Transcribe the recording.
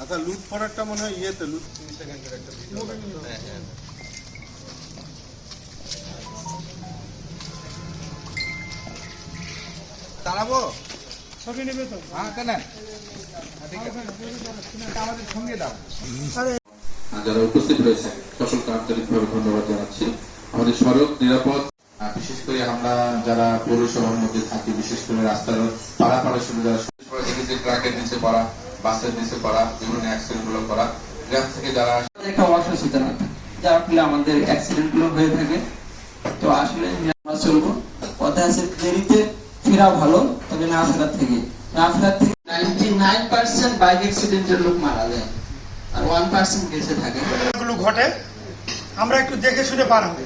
আচ্ছা লুট ফরারটা মনে হয় ইয়েতে লুট দাঁড়াবো হ্যাঁ, হ্যাঁ। নেবে তো। হ্যাঁ কেন? হ্যাঁ, আমাদের সঙ্গে দাও। যারা উপস্থিত রয়েছেন সকলকে আন্তরিকভাবে ধন্যবাদ জানাচ্ছি। আমাদের সড়ক নিরাপদ। বিশেষ করে আমরা যারা পৌরসভার মধ্যে থাকি বিশেষ করে রাস্তার পাড়াপাড়ার সঙ্গে যারা সবাই দেখেছি ট্রাকের নিচে পড়া বাসের নিচে পড়া বিভিন্ন অ্যাক্সিডেন্টগুলো করা গ্রাম থেকে যারা একটা অসচেতনতা যার ফলে আমাদের অ্যাক্সিডেন্টগুলো হয়ে থাকে তো আসলে আমরা চলবো। কথা আছে দেরিতে ফেরা ভালো তবে না ফেরার থেকে। না ফেরার থেকে নাইনটি নাইন পার্সেন্ট বাইক অ্যাক্সিডেন্টের লোক মারা যায় আর ওয়ান পার্সেন্ট বেঁচে থাকে। ঘটে আমরা একটু দেখে শুনে পার হব